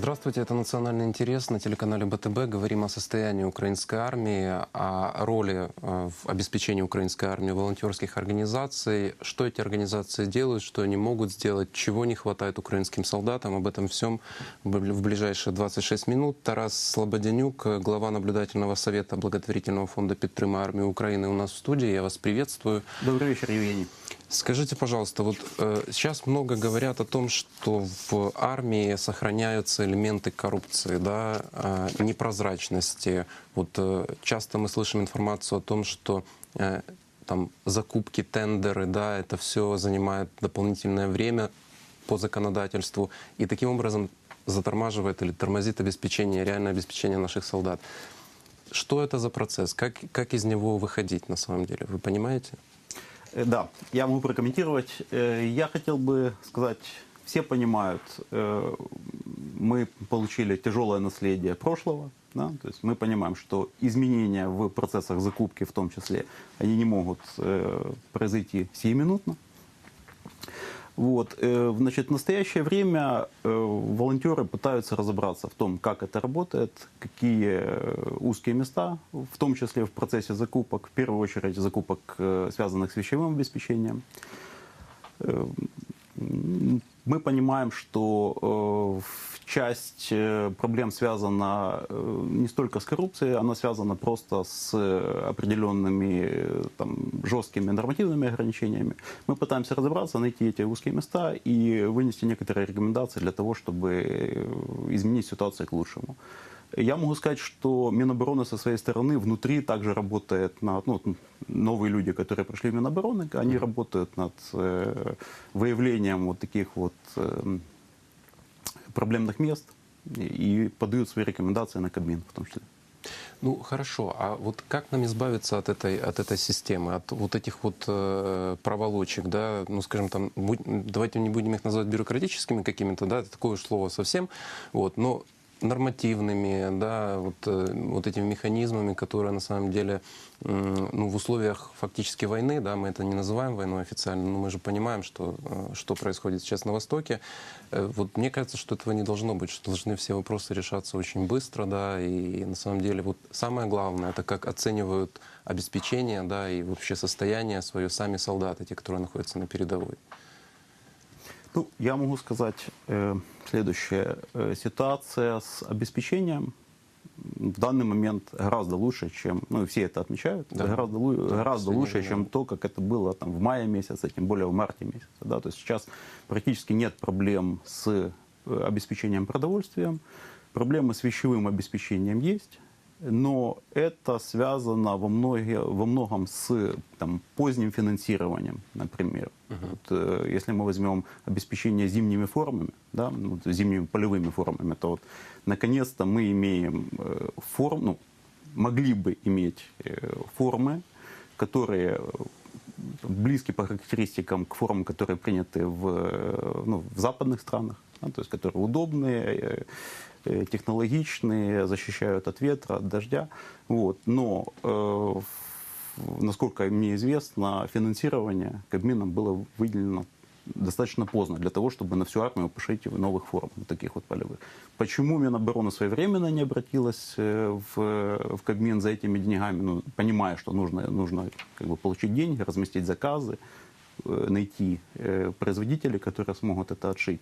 Здравствуйте, это «Национальный интерес» на телеканале БТБ. Говорим о состоянии украинской армии, о роли э, в обеспечении украинской армии волонтерских организаций, что эти организации делают, что они могут сделать, чего не хватает украинским солдатам. Об этом всем в ближайшие 26 минут. Тарас Слободянюк, глава наблюдательного совета благотворительного фонда «Підтрима армии Украины» у нас в студии. Я вас приветствую. Добрый вечер, Евгений. Скажите, пожалуйста, вот э, сейчас много говорят о том, что в армии сохраняются элементы коррупции, да, э, непрозрачности. Вот э, часто мы слышим информацию о том, что э, там закупки, тендеры, да, это все занимает дополнительное время по законодательству и таким образом затормаживает или тормозит обеспечение, реальное обеспечение наших солдат. Что это за процесс? Как, как из него выходить на самом деле? Вы понимаете? Э, Да, я могу прокомментировать. Э, Я хотел бы сказать, все понимают, э, мы получили тяжелое наследие прошлого, да, то есть мы понимаем, что изменения в процессах закупки в том числе, они не могут произойти сиюминутно. Вот. э, Значит, в настоящее время э, волонтеры пытаются разобраться в том, как это работает, какие э, узкие места, в том числе в процессе закупок, в первую очередь закупок, связанных с вещевым обеспечением. Мы понимаем, что э, часть э, проблем связана э, не столько с коррупцией, она связана просто с определенными там, жесткими нормативными ограничениями. Мы пытаемся разобраться, найти эти узкие места и вынести некоторые рекомендации для того, чтобы изменить ситуацию к лучшему. Я могу сказать, что Минобороны со своей стороны внутри также работает над, ну, новые люди, которые пришли в Минобороны, они работают над э, выявлением вот таких вот э, проблемных мест и, подают свои рекомендации на Кабмин в том числе. Ну хорошо, а вот как нам избавиться от этой, от этой системы, от вот этих вот э, проволочек, да, ну скажем там, будь- давайте не будем их называть бюрократическими какими-то, да, это такое слово совсем, вот, но нормативными, да, вот, э, вот этими механизмами, которые на самом деле ну, в условиях фактически войны, да, мы это не называем войной официально, но мы же понимаем, что, э, что происходит сейчас на Востоке. Э, Вот мне кажется, что этого не должно быть, что должны все вопросы решаться очень быстро, да, и на самом деле вот самое главное, это как оценивают обеспечение, да, и вообще состояние свое сами солдаты, те, которые находятся на передовой. Ну, я могу сказать э, следующее. Э, ситуация с обеспечением в данный момент гораздо лучше, чем, ну, все это отмечают, Да. гораздо, лу- гораздо лучше, чем то, как это было там, в мае месяце, тем более в марте месяце. Да? То есть сейчас практически нет проблем с э, обеспечением продовольствием, проблемы с вещевым обеспечением есть, но это связано во, многие, во многом с там, поздним финансированием, например. Вот, э, если мы возьмем обеспечение зимними формами, да, ну, вот зимними полевыми формами, то вот наконец-то мы имеем э, форм, ну, могли бы иметь э, формы, которые э, близки по характеристикам к формам, которые приняты в, э, ну, в западных странах, да, то есть которые удобные, э, технологичные, защищают от ветра, от дождя. Вот. Но, э, насколько мне известно, финансирование Кабмином было выделено достаточно поздно для того, чтобы на всю армию пошить новых форм, таких вот полевых. Почему Минобороны своевременно не обратилась э, в, в Кабмин за этими деньгами, ну, понимая, что нужно, нужно как бы, получить деньги, разместить заказы, э, найти э, производителей, которые смогут это отшить,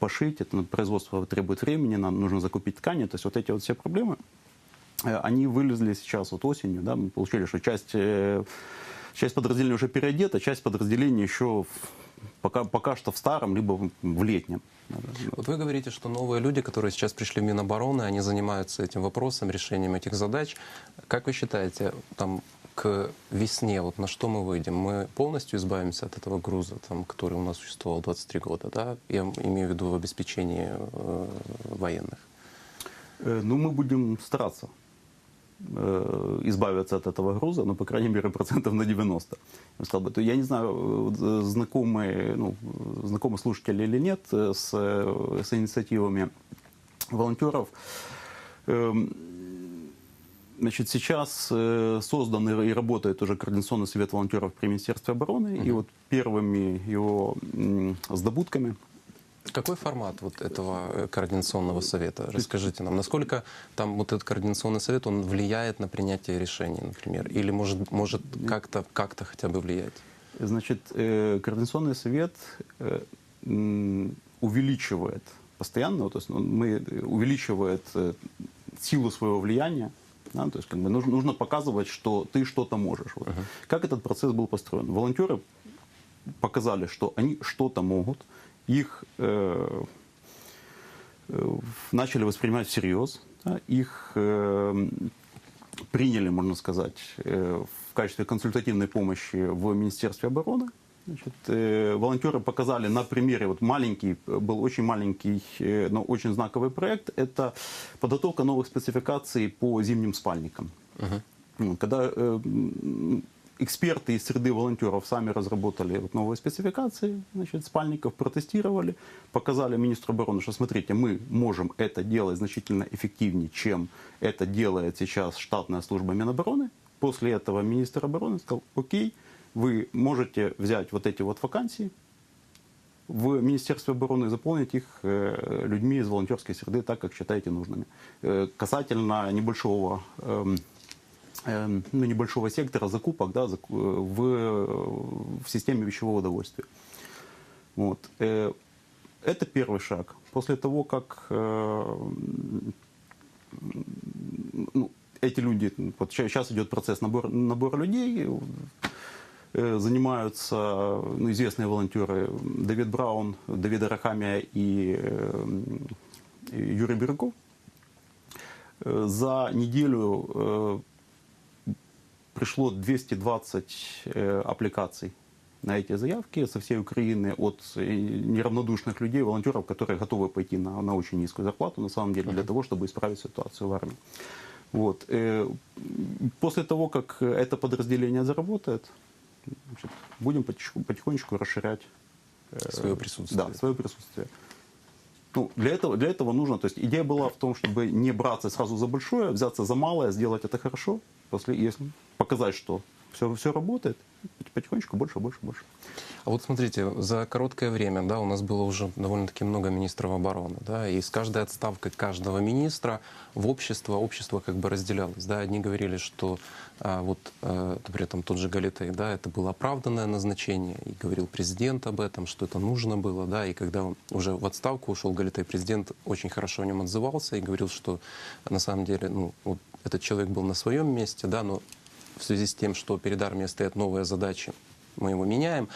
пошить, это производство требует времени, нам нужно закупить ткани, то есть вот эти вот все проблемы, э, они вылезли сейчас вот осенью, да, мы получили, что часть, э, часть подразделений уже переодета, часть подразделений еще пока, пока что в старом, либо в летнем. Вот вы говорите, что новые люди, которые сейчас пришли в Минобороны, они занимаются этим вопросом, решением этих задач. Как вы считаете, там к весне, вот на что мы выйдем? Мы полностью избавимся от этого груза, там, который у нас существовал 23 года, да? Я имею в виду в обеспечении э, военных. Э, Ну, мы будем стараться э, избавиться от этого груза, ну, по крайней мере, процентов на 90. Я сказал бы, то я не знаю, э, знакомые, ну, знакомы слушатели или нет с, с инициативами волонтеров. Значит, сейчас э, создан и работает уже Координационный совет волонтеров при Министерстве обороны. И вот первыми его м, сдобутками Какой формат вот этого э, координационного совета? Расскажите нам, насколько там вот этот координационный совет, он влияет на принятие решений, например, или может, может как-то как хотя бы влиять? Значит, э, Координационный совет увеличивает постоянно, то есть он мы, увеличивает силу своего влияния, да, то есть как бы нужно, нужно показывать, что ты что-то можешь. Вот. Как этот процесс был построен? Волонтеры показали, что они что-то могут, их э, э, начали воспринимать всерьез, да, их э, приняли, можно сказать, э, в качестве консультативной помощи в Министерстве обороны. Значит, э, волонтеры показали на примере, вот маленький, э, был очень маленький, э, но очень знаковый проект, это подготовка новых спецификаций по зимним спальникам. Ну, Когда э, эксперты из среды волонтеров сами разработали вот новые спецификации значит, спальников, протестировали, показали министру обороны, что смотрите, мы можем это делать значительно эффективнее, чем это делает сейчас штатная служба Минобороны. После этого министр обороны сказал, окей, вы можете взять вот эти вот вакансии в Министерстве обороны и заполнить их э, людьми из волонтерской среды так, как считаете нужными. Э, касательно небольшого эм, эм, ну, небольшого сектора закупок да, э, в, в системе вещевого удовольствия. Вот. Это первый шаг. После того, как ну, эти люди, вот сейчас идет процесс набора, набора людей, занимаются ну, известные волонтеры Давид Браун, Давид Арахамия и, э, Юрий Бирюков. Э, За неделю э, пришло 220 э, аппликаций на эти заявки со всей Украины от э, неравнодушных людей, волонтеров, которые готовы пойти на, на очень низкую зарплату, на самом деле, для того, чтобы исправить ситуацию в армии. Вот. э, После того, как это подразделение заработает, значит, будем потихонечку, потихонечку расширять э, Свое присутствие. Да, свое присутствие. Ну, для, этого, для этого нужно, то есть идея была в том, чтобы не браться сразу за большое, взяться за малое, сделать это хорошо, после, если показать, что все, все работает, потихонечку больше, больше, больше. А вот смотрите, за короткое время, да, у нас было уже довольно-таки много министров обороны, да, и с каждой отставкой каждого министра в общество, общество как бы разделялось, да, одни говорили, что а, вот, э, например, там тот же Галитей, да, это было оправданное назначение, и говорил президент об этом, что это нужно было, да, и когда он уже в отставку ушел Галитей, президент очень хорошо о нем отзывался и говорил, что на самом деле, ну, вот этот человек был на своем месте, да, но в связи с тем, что перед армией стоят новые задачи, мы его меняем.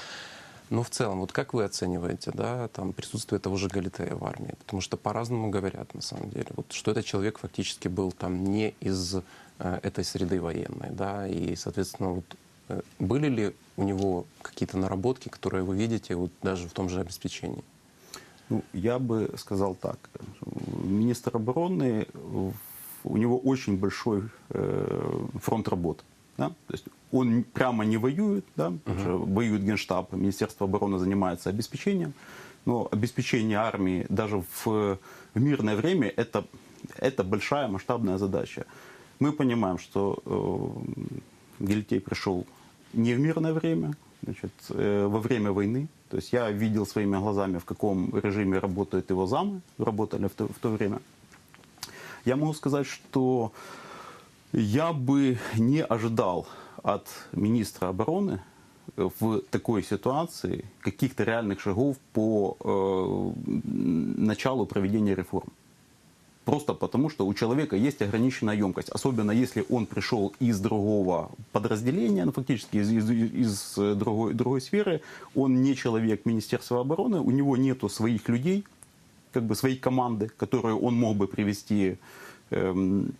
Но в целом, вот как вы оцениваете да, там, присутствие того же Галитея в армии? Потому что по-разному говорят, на самом деле. Вот, что этот человек фактически был там не из э, этой среды военной. Да, и, соответственно, вот, э, были ли у него какие-то наработки, которые вы видите вот, даже в том же обеспечении? Ну, я бы сказал так. Министр обороны, у него очень большой э, фронт работы. Да? То есть он прямо не воюет, да? что воюет Генштаб, Министерство обороны занимается обеспечением, но обеспечение армии даже в, в мирное время это, это большая масштабная задача. Мы понимаем, что э, Гельтей пришел не в мирное время, значит, э, во время войны. То есть я видел своими глазами, в каком режиме работают его замы, работали в то, в то время. Я могу сказать, что я бы не ожидал от министра обороны в такой ситуации каких-то реальных шагов по э, началу проведения реформ. Просто потому, что у человека есть ограниченная емкость. Особенно если он пришел из другого подразделения, ну, фактически из, из, из другой, другой сферы. Он не человек Министерства обороны, у него нету своих людей, как бы своей команды, которую он мог бы привести, эм,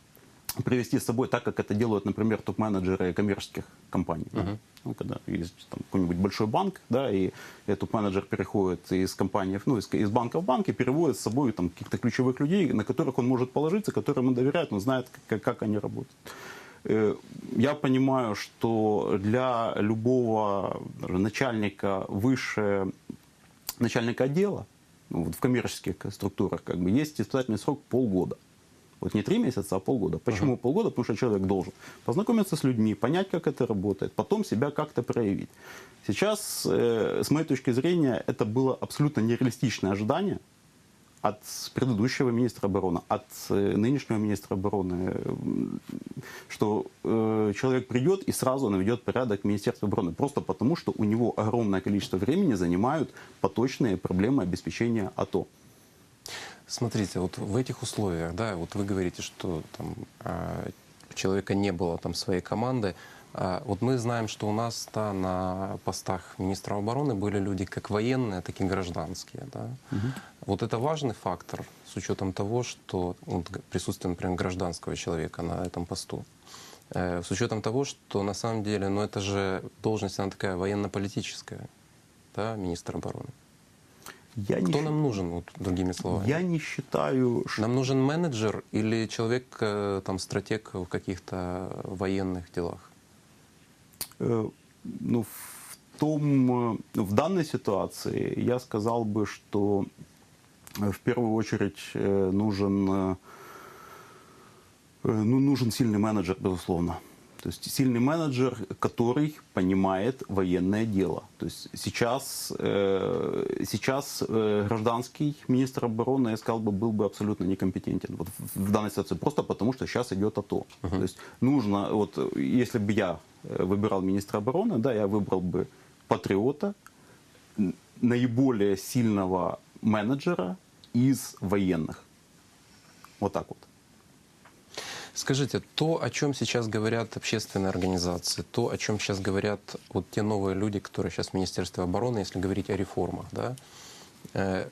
привести с собой, так как это делают, например, топ-менеджеры коммерческих компаний. да. Мгм. Ну, когда есть там, какой-нибудь большой банк, да, и этот менеджер переходит из компании, ну, из, из банка в банк и переводит с собой там каких-то ключевых людей, на которых он может положиться, которым он доверяет, он знает, как, как они работают. Э, Я понимаю, что для любого начальника выше, начальника отдела, ну, вот в коммерческих структурах, как бы, есть испытательный срок полгода. Вот не три месяца, а полгода. Почему полгода? Потому что человек должен познакомиться с людьми, понять, как это работает, потом себя как-то проявить. Сейчас, э, с моей точки зрения, это было абсолютно нереалистичное ожидание от предыдущего министра обороны, от э, нынешнего министра обороны, м, что э, человек придет и сразу наведет порядок в Министерстве обороны, просто потому, что у него огромное количество времени занимают поточные проблемы обеспечения АТО. Смотрите, вот в этих условиях, да, вот вы говорите, что там а, у человека не было там своей команды. А, Вот мы знаем, что у нас да, на постах министра обороны были люди как военные, так и гражданские. Да? Вот это важный фактор с учетом того, что вот, г- присутствие, например, гражданского человека на этом посту. Э, С учетом того, что на самом деле, ну это же должность, она такая военно-политическая, да, министр обороны. Я не, Кто щ- нам нужен, вот, другими словами? я не считаю, что... Нам нужен менеджер или человек, э, там, стратег в каких-то военных делах? Э, ну, в том, э, в данной ситуации я сказал бы, что э, в первую очередь нужен, ну, нужен сильный менеджер, безусловно. То есть сильный менеджер, который понимает военное дело. То есть сейчас, э, сейчас э, гражданский министр обороны, я сказал бы, был бы абсолютно некомпетентен вот в, в данной ситуации, просто потому что сейчас идет АТО. То есть нужно, вот если бы я э, выбирал министра обороны, да, я выбрал бы патриота, наиболее сильного менеджера из военных. Вот так вот. Скажите, то, о чем сейчас говорят общественные организации, то, о чем сейчас говорят вот те новые люди, которые сейчас в Министерстве обороны, если говорить о реформах, да, э,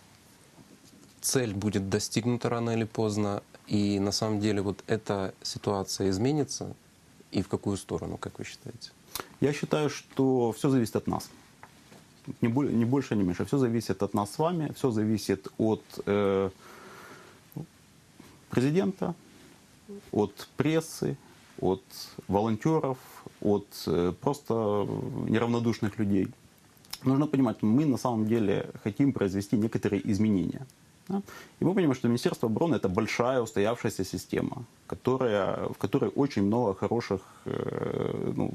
цель будет достигнута рано или поздно, и на самом деле вот эта ситуация изменится, и в какую сторону, как вы считаете? Я считаю, что все зависит от нас. Не, более, не больше, не меньше. Все зависит от нас с вами, все зависит от э, президента, от прессы, от волонтеров, от э, просто неравнодушных людей. Нужно понимать, мы на самом деле хотим произвести некоторые изменения. да. И мы понимаем, что Министерство обороны это большая устоявшаяся система, которая, в которой очень много хороших, э, ну,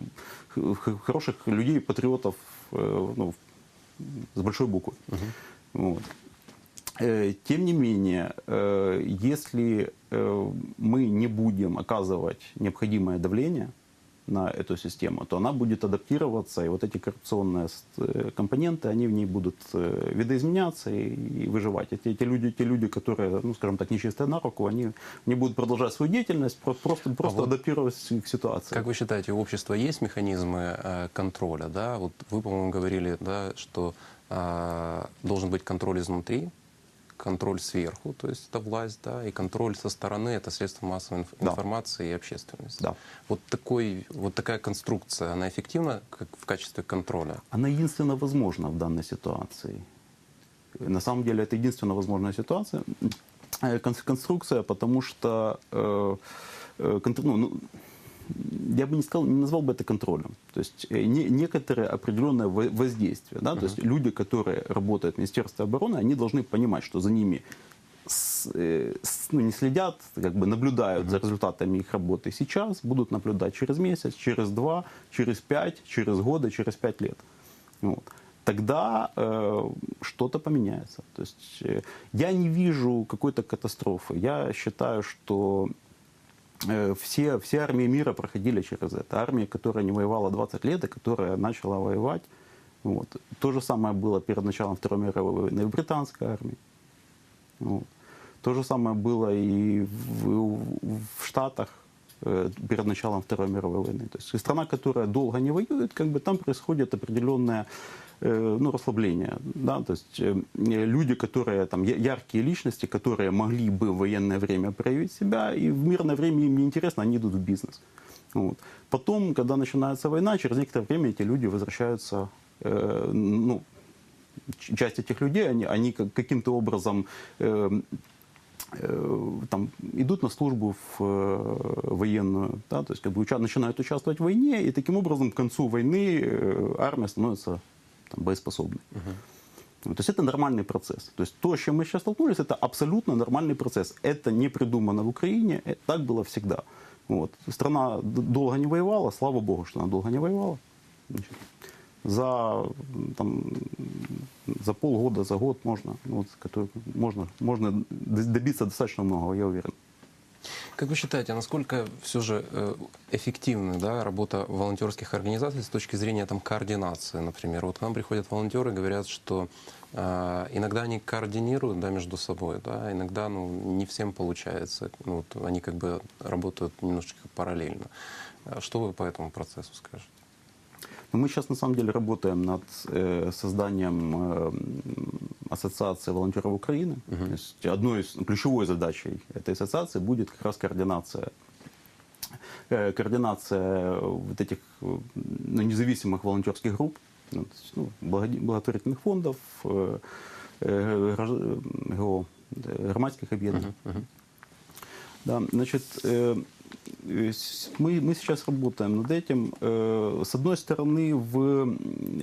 хороших людей, патриотов э, ну, с большой буквы. Вот. Э, Тем не менее, э, если э, мы не будем оказывать необходимое давление на эту систему, то она будет адаптироваться, и вот эти коррупционные компоненты, они в ней будут видоизменяться и, выживать. Эти, эти люди, те люди, которые, ну, скажем так, нечистые на руку, они, они будут продолжать свою деятельность, про- просто, просто вот адаптироваться к ситуации. Как вы считаете, у общества есть механизмы контроля? Да? Вот вы, по-моему, говорили, да, что э, должен быть контроль изнутри, контроль сверху, то есть это власть, да, и контроль со стороны это средства массовой инф- Да. информации и общественность. Да. Вот, такой, вот такая конструкция, она эффективна как в качестве контроля? Она единственно возможна в данной ситуации. На самом деле это единственно возможная ситуация, э, кон- конструкция, потому что э, э, контр- ну, ну, я бы не сказал, не назвал бы это контролем. То есть э, не- некоторое определенное во- воздействие. Да? То есть люди, которые работают в Министерстве обороны, они должны понимать, что за ними с- э, с- ну, не следят, как бы наблюдают за результатами их работы сейчас, будут наблюдать через месяц, через два, через пять, через годы, через пять лет. Вот. Тогда э, что-то поменяется. То есть э, я не вижу какой-то катастрофы. Я считаю, что все, все армии мира проходили через это. Армия, которая не воевала 20 лет, и которая начала воевать. Вот. То же самое было перед началом Второй мировой войны в британской армии. Вот. То же самое было и в, в Штатах э, перед началом Второй мировой войны. То есть страна, которая долго не воюет, как бы там происходит определенное э, ну, расслабление. Да? То есть э, люди, которые там яркие личности, которые могли бы в военное время проявить себя, и в мирное время им неинтересно, они идут в бизнес. Вот. Потом, когда начинается война, через некоторое время эти люди возвращаются, э, ну, часть этих людей, они, они как- каким-то образом э, э, там, идут на службу в э, военную, да, то есть как бы уча- начинают участвовать в войне, и таким образом к концу войны э, армия становится там, боеспособной. Вот, То есть это нормальный процесс. То есть то, с чем мы сейчас столкнулись, это абсолютно нормальный процесс. Это не придумано в Украине, э, так было всегда. Вот. Страна долго не воевала, слава богу, что она долго не воевала. Значит, за, там, за полгода, за год можно, ну, вот, который, можно, можно добиться достаточно многого, я уверен. Как вы считаете, насколько все же э, эффективна да, работа волонтерских организаций с точки зрения там, координации, например? Вот к нам приходят волонтеры, говорят, что э, иногда они координируют да, между собой, да, иногда ну, не всем получается. Ну, вот, они как бы работают немножечко параллельно. А Что вы по этому процессу скажете? Но мы сейчас на самом деле работаем над э, созданием э, ассоциации волонтеров Украины. То есть одной из ключевой задачей этой ассоциации будет как раз координация э, координация вот этих ну, независимых волонтерских групп, ну, ну, благотворительных фондов, э, э, э, громадских объединений. Да, значит, э, мы, мы сейчас работаем над этим. Э, С одной стороны, в,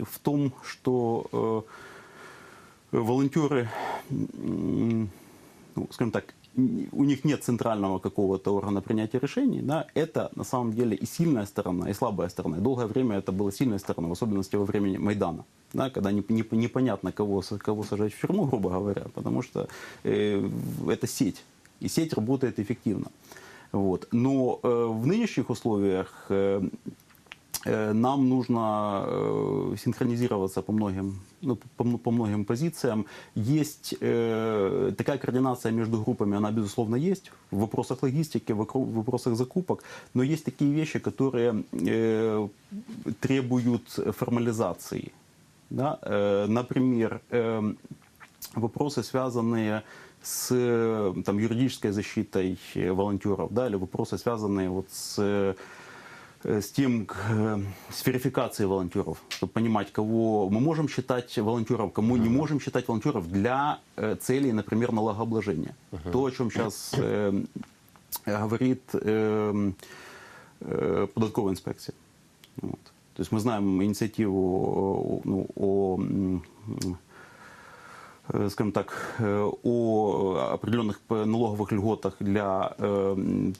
в том, что э, волонтеры, ну, скажем так, у них нет центрального какого-то органа принятия решений, да, это на самом деле и сильная сторона, и слабая сторона. И долгое время это была сильная сторона, в особенности во времени Майдана, да, когда не, не- непонятно, кого, кого сажать в тюрьму, грубо говоря, потому что э, это сеть, и сеть работает эффективно. Вот. Но э, в нынешних условиях э, э, нам нужно э, синхронизироваться по многим, ну, по, м- по многим позициям. Есть э, такая координация между группами, она безусловно есть в вопросах логистики, в окру- в вопросах закупок, но есть такие вещи, которые э, требуют формализации. Да? Э, например, э, вопросы, связанные с э, там, юридической защитой э, волонтеров, да, или вопросы, связанные вот с, э, с тем, с верификацией волонтеров, чтобы понимать, кого мы можем считать волонтером, кому не можем считать волонтеров для целей, например, налогообложения. То, о чем сейчас э, говорит э, э, податковая инспекция. Вот. То есть мы знаем инициативу ну, о, скажем так, о определенных налоговых льготах для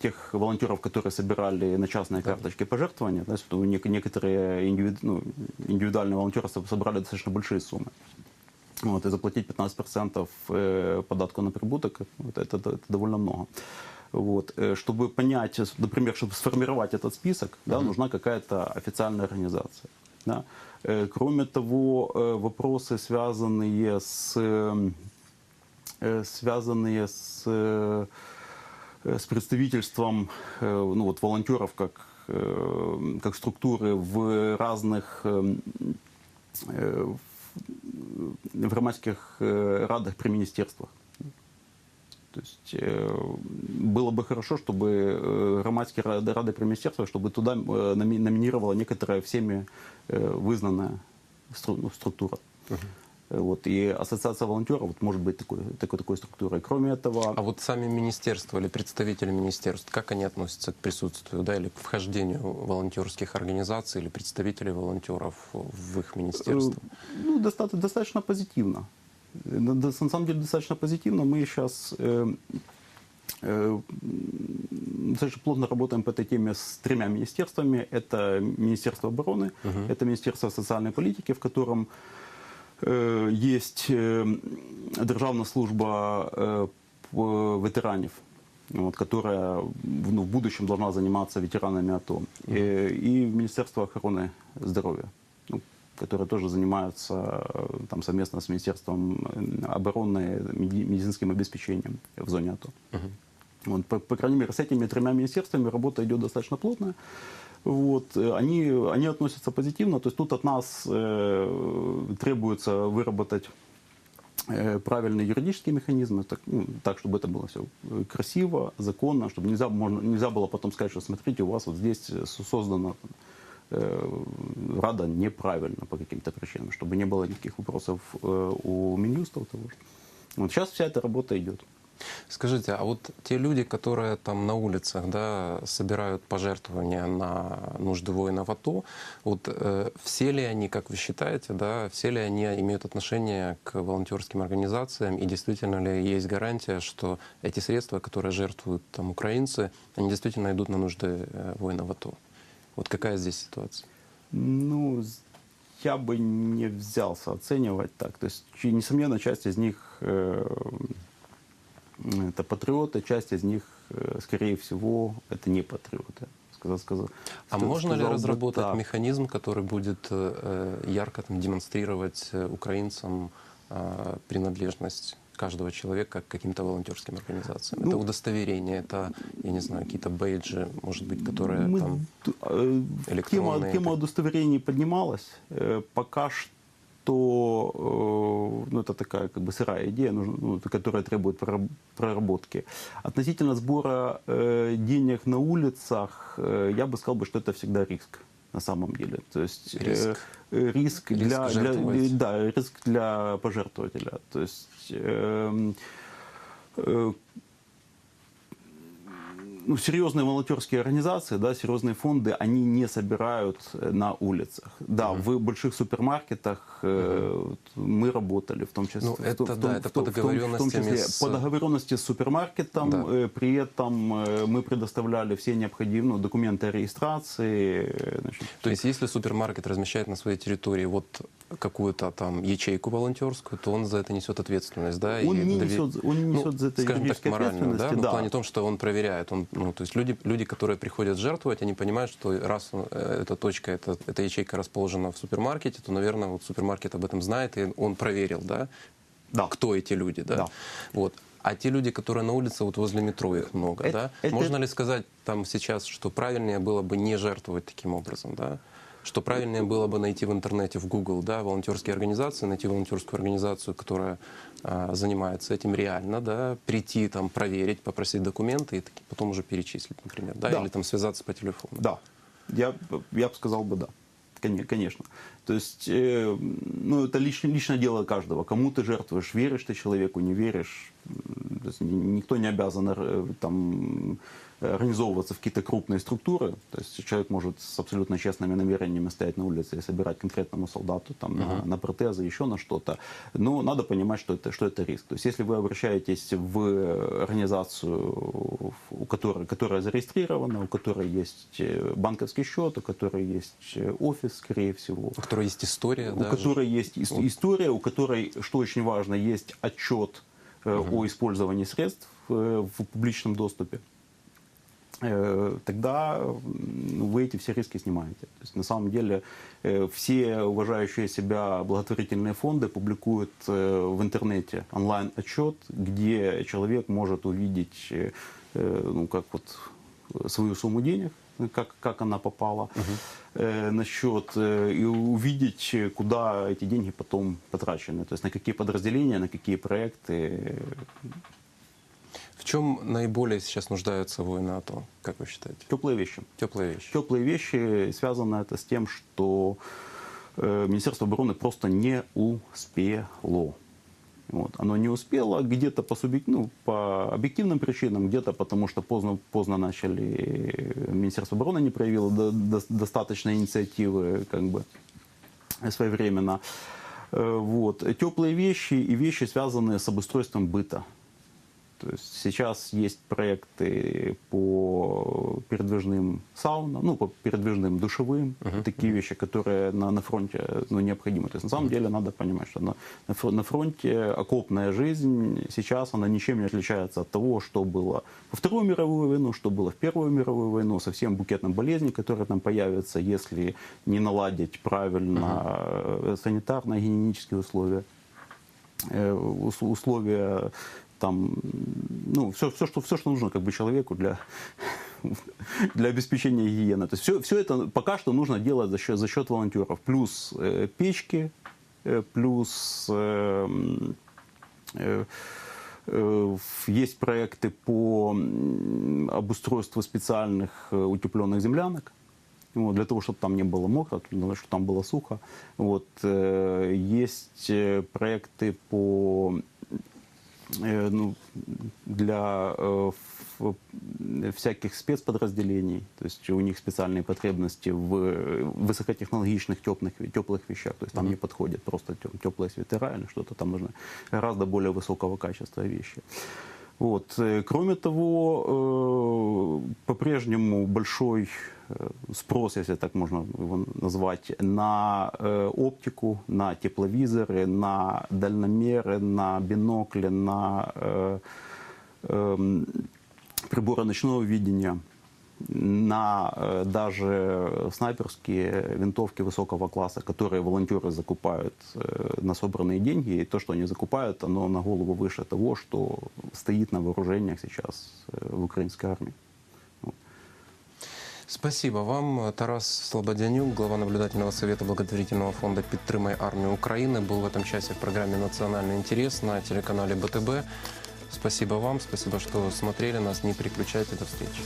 тех волонтеров, которые собирали на частные карточки пожертвования. То есть некоторые индивиду- ну, индивидуальные волонтеры со- собрали достаточно большие суммы. Вот, и заплатить 15% э, податку на прибуток, вот это, это довольно много. Вот. Чтобы понять, например, чтобы сформировать этот список, да, нужна какая-то официальная организация. Да. Э, Кроме того, э, вопросы, связанные с, э, связанные с, с представительством ну, вот, волонтеров как, как структуры в разных э, э, в громадских радах при министерствах. То есть э, было бы хорошо, чтобы э, громадские рады, рады при министерствах, чтобы туда э, номи- номинировала некоторая всеми вызнанная стру- ну, структура. Э, Вот, и ассоциация волонтеров вот, может быть такой, такой, такой структурой. Кроме этого, А вот сами министерства или представители министерств, как они относятся к присутствию да, или к вхождению волонтерских организаций или представителей волонтеров в их министерство? Ну, достаточно, достаточно позитивно. На- самом деле достаточно позитивно. Мы сейчас э, э, достаточно плотно работаем по этой теме с тремя министерствами. Это Министерство обороны, это Министерство социальной политики, в котором э, есть э, Державна служба э, ветеранів, вот, которая в- ну, в будущем должна заниматься ветеранами АТО. Э, И Министерство охраны здоровья, ну, которое тоже занимается э, там, совместно с Министерством э, обороны меди- медицинским обеспечением в зоне АТО. Вот, по, по крайней мере, с этими тремя министерствами работа идет достаточно плотная. Вот, э, они, они относятся позитивно. То есть тут от нас э, требуется выработать э, правильные юридические механизмы, так, ну, так, чтобы это было все красиво, законно, чтобы нельзя, можно, нельзя было потом сказать, что смотрите, у вас вот здесь со- создана э, Рада неправильно по каким-то причинам, чтобы не было никаких вопросов э, у Минюста того же. Вот сейчас вся эта работа идет. Скажите, а вот те люди, которые там на улицах, да, собирают пожертвования на нужды воинов АТО, вот э, все ли они, как вы считаете, да, все ли они имеют отношение к волонтерским организациям, и действительно ли есть гарантия, что эти средства, которые жертвуют там украинцы, они действительно идут на нужды э, воинов АТО? Вот какая здесь ситуация? Ну, я бы не взялся оценивать так. То есть, несомненно, часть из них э, это патриоты, часть из них, э, скорее всего, это не патриоты. Сказал, сказал, А ска- можно ли сказал бы разработать так. механизм, который будет э, э, ярко там, демонстрировать э, украинцам э, принадлежность каждого человека к каким-то волонтерским организациям? это Ну, удостоверение, это, я не знаю, какие-то бейджи, может быть, которые Мы там... э, тема, электронные, тема так. удостоверений поднималась. Э, Пока что, э, ну, это такая как бы сырая идея, ну, которая требует прораб- проработки. Относительно сбора э, денег на улицах, э, я бы сказал, бы, что это всегда риск на самом деле. То есть э, Риск. э, риск, Риск для, для, да, риск для пожертвователя. То есть эм, э, ну, серьезные волонтерские организации, да, серьезные фонды, они не собирают э, на улицах. Да, в больших супермаркетах э, мы работали, в том числе. Ну, в это в да, том- это в по в том- в том числе с- По договоренности с супермаркетом, Да. э, при этом э, мы предоставляли все необходимые ну, документы о регистрации. значит, То есть, если супермаркет размещает на своей территории вот какую-то там ячейку волонтерскую, то он за это несет ответственность, да? Он и не дове- несет- он не ну, несет за это скажем так, моральную, да? ответственности, Ну, да. в плане том, что он проверяет. Он, ну, то есть люди, люди, которые приходят жертвовать, они понимают, что раз э, эта точка, эта, эта ячейка расположена в супермаркете, то, наверное, вот супермаркет об этом знает, и он проверил, да? Да. Кто эти люди, да? Да. Вот. А те люди, которые на улице, вот возле метро их много, Это- да? это- Можно ли сказать там сейчас, что правильнее было бы не жертвовать таким образом, да? Что правильнее было бы найти в интернете, в Google, да, волонтерские организации, найти волонтерскую организацию, которая а, занимается этим реально, да, прийти там проверить, попросить документы и таки потом уже перечислить, например, да, Да. или там связаться по телефону. Да, я, я бы сказал бы да. Коне- Конечно. То есть, э, ну, это личное, личное дело каждого. Кому ты жертвуешь, веришь ты человеку, не веришь. Есть никто не обязан э, там, организовываться в какие-то крупные структуры. То есть человек может с абсолютно честными намерениями стоять на улице и собирать конкретному солдату там, на, на протезы, еще на что-то. Но надо понимать, что это, что это риск. То есть если вы обращаетесь в организацию, у которой, которая зарегистрирована, у которой есть э, банковский счет, у которой есть э, офис, скорее всего, У которой есть история, у даже. которой есть ис- история, у которой, что очень важно, есть отчет э, о использовании средств э, в публичном доступе, э, тогда м, вы эти все риски снимаете. То есть, на самом деле э, все уважающие себя благотворительные фонды публикуют э, в интернете онлайн-отчет, где человек может увидеть, э, э, ну, как вот э, свою сумму денег, как, как она попала э, на счет, э, и увидеть, э, куда эти деньги потом потрачены. То есть на какие подразделения, на какие проекты. В чем наиболее сейчас нуждаются воины АТО, как вы считаете? Теплые вещи. Теплые вещи. Теплые вещи, связано это с тем, что э, Министерство обороны просто не успело. Вот. Оно не успело где-то по, субъек- ну, по объективным причинам, где-то потому что поздно, поздно начали, э, Министерство обороны не проявило до- до- достаточно инициативы как бы, своевременно. Э, Вот. Теплые вещи и вещи, связанные с обустройством быта. То есть сейчас есть проекты по передвижным саунам, ну, по передвижным душевым, такие вещи, которые на, на фронте ну, необходимы. То есть на самом деле надо понимать, что на, на фро- на фронте окопная жизнь сейчас, она ничем не отличается от того, что было во Вторую мировую войну, что было в Первую мировую войну, со всем букетом болезней, которые там появятся, если не наладить правильно э, санитарно-гигиенические условия э, ус- условия там, ну, все, все, что, все, что нужно как бы человеку для, для обеспечения гигиены. То есть все, все это пока что нужно делать за счет, за счет волонтеров. Плюс э, печки, э, плюс э, м, э, э, есть проекты по обустройству специальных э, утепленных землянок. Вот, для того, чтобы там не было мокро, чтобы там было сухо. Вот, э, есть э, проекты по ну, для э, всяких спецподразделений, то есть у них специальные потребности в э, высокотехнологичных теплых, теплых вещах, то есть там не подходят просто теплые свитера или что-то, там нужно гораздо более высокого качества вещи. Вот. э, Кроме того, э, по-прежнему большой э, спрос, если так можно его назвать, на оптику, на тепловизоры, на дальномеры, на бинокли, на эм, приборы ночного видения, на э, даже снайперские винтовки высокого класса, которые волонтеры закупают э, на собранные деньги. И то, что они закупают, оно на голову выше того, что стоит на вооружениях сейчас э, в украинской армии. Спасибо вам. Тарас Слободянюк, глава наблюдательного совета благотворительного фонда «Підтримай армию Украины», был в этом часе в программе «Национальный интерес» на телеканале БТБ. Спасибо вам, спасибо, что смотрели нас. Не переключайте, до встречи.